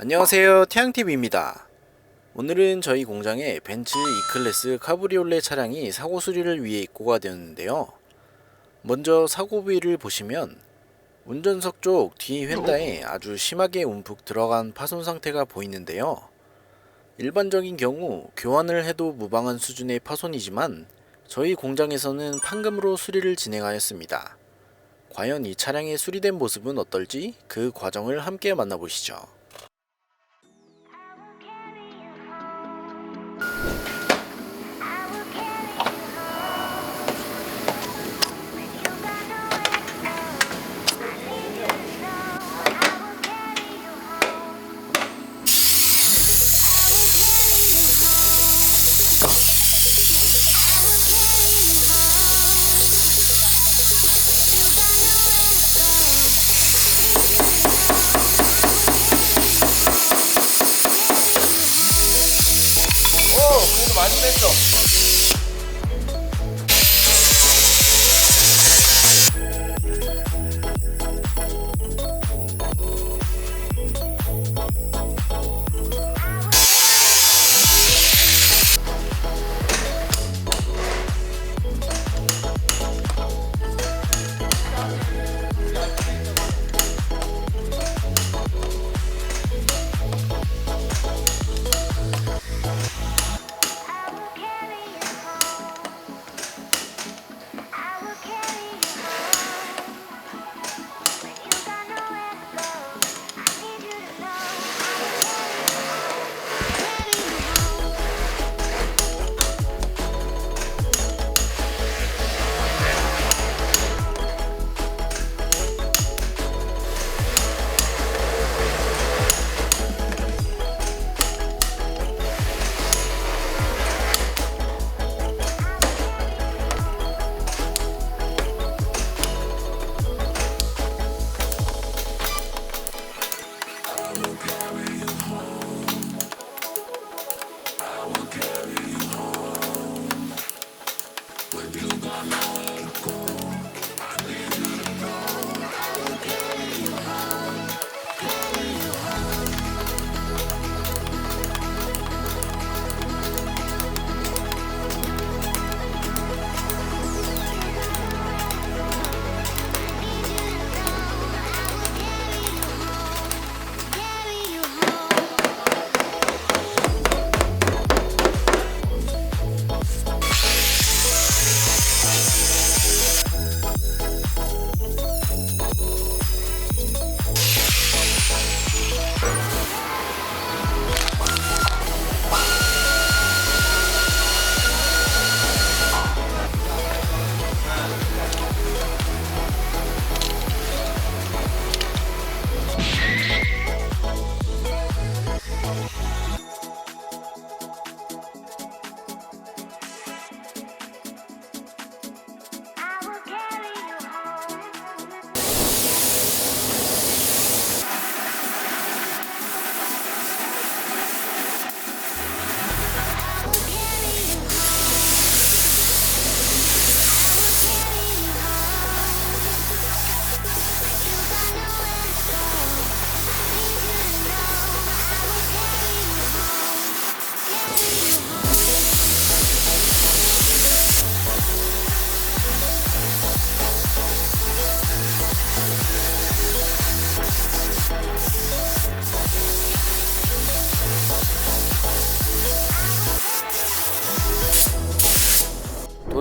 안녕하세요. 태양TV입니다. 오늘은 저희 공장에 벤츠 E클래스 카브리올레 차량이 사고 수리를 위해 입고가 되었는데요. 먼저 사고 부위를 보시면 운전석 쪽 뒤 휀다에 아주 심하게 움푹 들어간 파손 상태가 보이는데요. 일반적인 경우 교환을 해도 무방한 수준의 파손이지만 저희 공장에서는 판금으로 수리를 진행하였습니다. 과연 이 차량의 수리된 모습은 어떨지 그 과정을 함께 만나보시죠 많이 뺐어.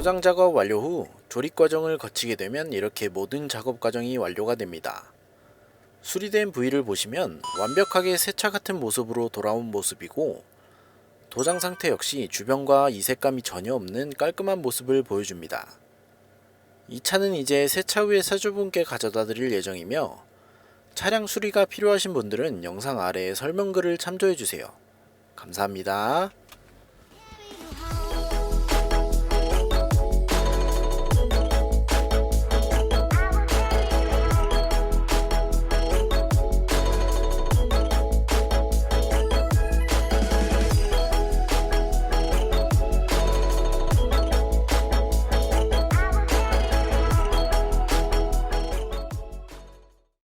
도장 작업 완료 후 조립 과정을 거치게 되면 이렇게 모든 작업 과정이 완료가 됩니다. 수리된 부위를 보시면 완벽하게 새차 같은 모습으로 돌아온 모습이고 도장 상태 역시 주변과 이색감이 전혀 없는 깔끔한 모습을 보여줍니다. 이 차는 이제 세차 후에 사주분께 가져다 드릴 예정이며 차량 수리가 필요하신 분들은 영상 아래에 설명글을 참조해 주세요. 감사합니다.